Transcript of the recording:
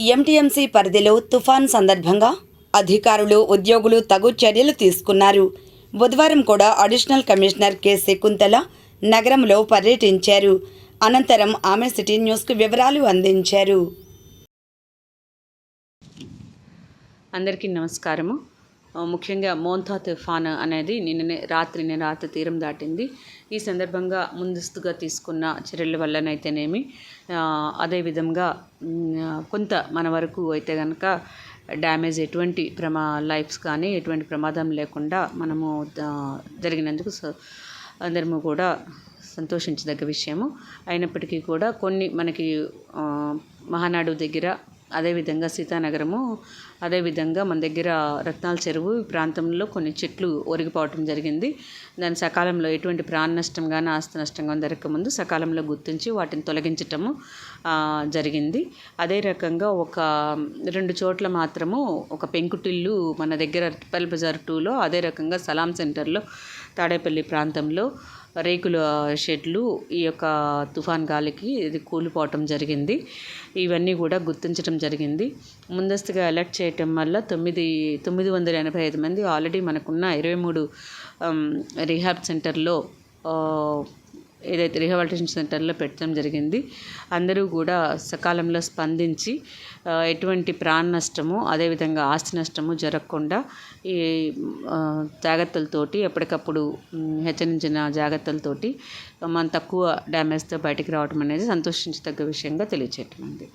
MTMC పరిధిలో తుఫాన్ సందర్భంగా అధికారులు ఉద్యోగులు తగు చర్యలు తీసుకున్నారు. బుధవారం కూడా అడిషనల్ కమిషనర్ కె. శకుంతల నగరంలో పర్యటించారు. అనంతరం ఆమె సిటీ న్యూస్కు వివరాలు అందించారు. అందరికీ నమస్కారము. ముఖ్యంగా మోంతా తుఫాన్ అనేది నిన్ననే రాత్రి నిన్న రాత్రి తీరం దాటింది. ఈ సందర్భంగా ముందస్తుగా తీసుకున్న చర్యల వల్లనైతేనేమి అదేవిధంగా కొంత మన వరకు అయితే కనుక డ్యామేజ్ ఎటువంటి ప్రమా లైఫ్స్ కానీ ఎటువంటి ప్రమాదం లేకుండా మనము జరిగినందుకు అందరము కూడా సంతోషించదగ్గ విషయము. అయినప్పటికీ కూడా కొన్ని మనకి మహానాడు దగ్గర అదేవిధంగా సీతానగరము అదేవిధంగా మన దగ్గర రత్నాల చెరువు ఈ ప్రాంతంలో కొన్ని చెట్లు ఒరిగిపోవటం జరిగింది. దాని సకాలంలో ఎటువంటి ప్రాణ నష్టం కానీ ఆస్తి నష్టం కానీ జరగకముందు సకాలంలో గుర్తించి వాటిని తొలగించటము జరిగింది. అదే రకంగా ఒక రెండు చోట్ల మాత్రము ఒక పెంకుటిల్లు మన దగ్గర పల్ బజార్ టూలో అదే రకంగా సలాం సెంటర్లో తాడేపల్లి ప్రాంతంలో రేకుల షెడ్లు ఈ యొక్క తుఫాన్ గాలికి ఇది కూలిపోవటం జరిగింది. ఇవన్నీ కూడా గుర్తించడం జరిగింది. ముందస్తుగా అలర్ట్ చేయటం వల్ల తొమ్మిది తొమ్మిది వందల ఎనభై ఐదు మంది ఆల్రెడీ మనకున్న ఇరవై మూడు రీహాబ్ సెంటర్లో ఏదైతే రిహాబిలిటేషన్ సెంటర్లో పెట్టడం జరిగింది అందరూ కూడా సకాలంలో స్పందించి ఎటువంటి ప్రాణ నష్టము అదేవిధంగా ఆస్తి నష్టము జరగకుండా ఈ జాగ్రత్తలతోటి ఎప్పటికప్పుడు హెచ్చరించిన జాగ్రత్తలతోటి మనం తక్కువ డ్యామేజ్తో బయటికి రావడం అనేది సంతోషించదగ్గ విషయంగా తెలియచేయటం అండి.